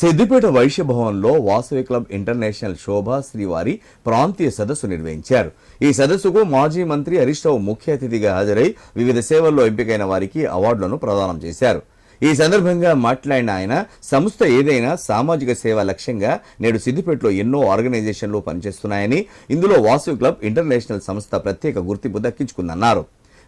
సిద్దిపేట వైశ్య భవన్లో Vasavi club international శోభా శ్రీవారి ప్రాంతీయ సదస్సు నిర్వహించారు. ఈ సదస్సుకు మాజీ మంత్రి హరీష్ రావు ముఖ్య అతిథిగా హాజరై వివిధ సేవల్లో ఎంపికైన వారికి అవార్డులను ప్రదానం చేశారు. ఈ సందర్భంగా మాట్లాడిన ఆయన సంస్థ ఏదైనా సామాజిక సేవ లక్ష్యంగా నేడు సిద్దిపేటలో ఎన్నో ఆర్గనైజేషన్లు పనిచేస్తున్నాయని ఇందులో వాసవి క్లబ్ ఇంటర్నేషనల్ సంస్థ ప్రత్యేక గుర్తింపు దక్కించుకుందన్నారు.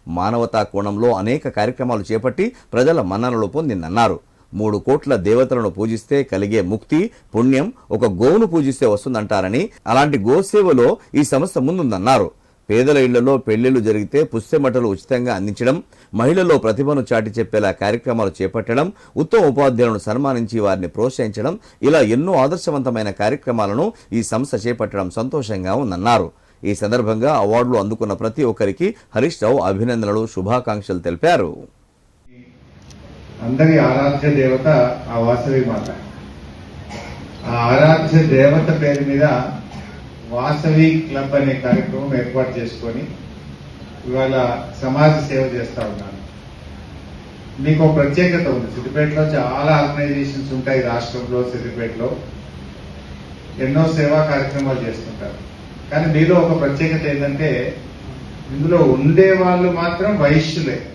మానవతా కోణంలో అనేక కార్యక్రమాలు చేపట్టి ప్రజల మన్ననలు పొందిందన్నారు. మూడు కోట్ల దేవతలను పూజిస్తే కలిగే ముక్తి పుణ్యం ఒక గోవును పూజిస్తే వస్తుందంటారని అలాంటి గోసేవలో ఈ సంస్థ ముందుందన్నారు. పేదల ఇళ్ళలో పెళ్ళిళ్ళు జరిగితే పుస్తెమటలు ఉచితంగా అందించడం మహిళల్లో ప్రతిభను చాటి చెప్పేలా కార్యక్రమాలు చేపట్టడం ఉత్తమ ఉపాధ్యాయులను సన్మానించి వారిని ప్రోత్సహించడం ఇలా ఎన్నో ఆదర్శవంతమైన కార్యక్రమాలను ఈ సంస్థ చేపట్టడం సంతోషంగా ఉందన్నారు. ఈ సందర్భంగా అవార్డులు అందుకున్న ప్రతి ఒక్కరికి హరీష్ రావు అభినందనలు శుభాకాంక్షలు తెలిపారు. అందరి ఆరాధ్య దేవత ఆ వాసవి మాత. ఆ ఆరాధ్య దేవత పేరు మీద వాసవి క్లబ్ అనే కార్యక్రమం ఏర్పాటు చేసుకొని ఇవాళ సమాజ సేవ చేస్తూ ఉన్నాను. మీకు ఒక ప్రత్యేకత ఉంది. సిద్దిపేటలో చాలా ఆర్గనైజేషన్స్ ఉంటాయి రాష్ట్రంలో సిద్దిపేటలో. ఎన్నో సేవా కార్యక్రమాలు చేస్తుంటారు. కానీ మీలో ఒక ప్రత్యేకత ఏంటంటే ఇందులో ఉండే వాళ్ళు మాత్రం వైశ్యులే.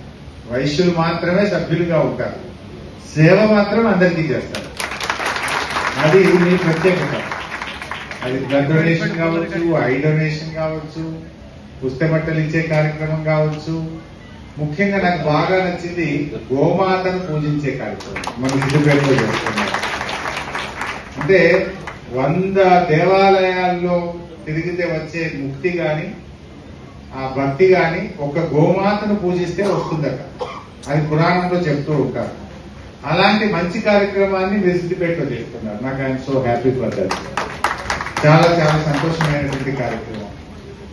వైశ్యులు మాత్రమే సభ్యులుగా ఉంటారు. సేవ మాత్రం అందరికీ చేస్తారు. అది మీ ప్రత్యేకత. అది బ్లడ్ డొనేషన్ కావచ్చు ఐ డొనేషన్ కావచ్చు పుస్తబట్టలు ఇచ్చే కార్యక్రమం కావచ్చు. ముఖ్యంగా నాకు బాగా నచ్చింది గోమాతను పూజించే కార్యక్రమం. మన సిద్ధిపేటలో చేస్తున్నారు. అంటే వంద దేవాలయాల్లో తిరిగితే వచ్చే ముక్తి కానీ ఆ భక్తి గాని ఒక గోమాతను పూజిస్తే వస్తుందట. అది పురాణంలో చెప్తూ ఉంటారు. అలాంటి మంచి కార్యక్రమాన్ని మీరు సిద్దిపేటలో చేస్తున్నారు. నాకు I'm so happy for that. చాలా చాలా సంతోషమైనటువంటి కార్యక్రమం.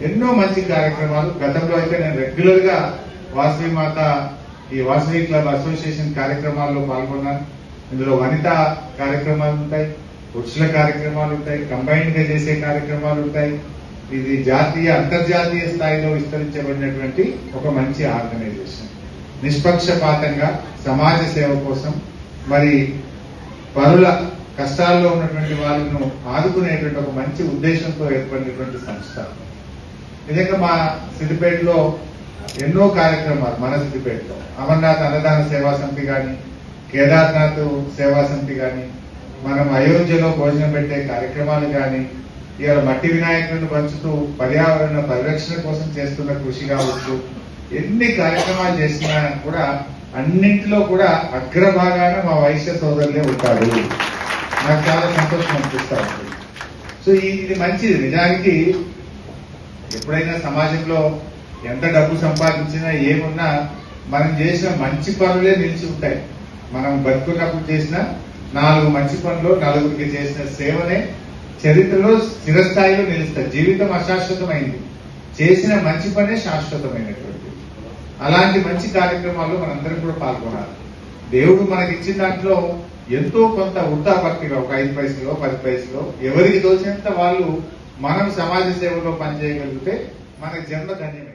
ఎన్నో మంచి కార్యక్రమాలు. గతంలో అయితే నేను రెగ్యులర్గా వాసవి మాత ఈ వాసవి క్లబ్ అసోసియేషన్ కార్యక్రమాల్లో పాల్గొన్నాను. ఇందులో వనిత కార్యక్రమాలు ఉంటాయి పురుషుల కార్యక్రమాలు ఉంటాయి కంబైన్డ్గా చేసే కార్యక్రమాలు ఉంటాయి. ఇది జాతీయ అంతర్జాతీయ స్థాయిలో విస్తరించబడినటువంటి ఒక మంచి ఆర్గనైజేషన్. నిష్పక్షపాతంగా సమాజ సేవ కోసం మరి పరుల కష్టాల్లో ఉన్నటువంటి వాళ్ళను ఆదుకునేటువంటి ఒక మంచి ఉద్దేశంతో ఏర్పడినటువంటి సంస్థ. నిజంగా మా సిద్దిపేటలో ఎన్నో కార్యక్రమాలు మన సిద్దిపేటలో. అమర్నాథ్ అన్నదాన సేవా సమితి కానీ కేదార్నాథ్ సేవా సమితి కానీ మనం అయోధ్యలో భోజనం పెట్టే కార్యక్రమాలు కానీ ఇవాళ మట్టి వినాయకులను పంచుతూ పర్యావరణ పరిరక్షణ కోసం చేస్తున్న కృషి కావచ్చు ఎన్ని కార్యక్రమాలు చేసినా కూడా అన్నింటిలో కూడా అగ్రభాగాన మా వైశ్య సోదరులే ఉంటారు. నాకు చాలా సంతోషం అనిపిస్తా ఉంటుంది సో ఇది మంచిది. నిజానికి ఎప్పుడైనా సమాజంలో ఎంత డబ్బు సంపాదించినా ఏమున్నా మనం చేసిన మంచి పనులే నిలిచి ఉంటాయి. మనం బతుకున్నప్పుడు చేసిన నాలుగు మంచి పనులు నలుగురికి చేసిన సేవనే చరిత్రలో స్థిరస్థాయిలో నిలుస్తారు జీవితం అశాశ్వతమైంది. చేసిన మంచి పనే శాశ్వతమైనటువంటి అలాంటి మంచి కార్యక్రమాల్లో మనందరం కూడా పాల్గొనాలి. దేవుడు మనకి ఇచ్చిన దాంట్లో ఎంతో కొంత వృత్తాభక్తిగా ఒక ఐదు పైసలో పది పైసలో ఎవరికి తోచినంత వాళ్ళు మనం సమాజ సేవలో పనిచేయగలిగితే మన జన్మ ధన్యమే.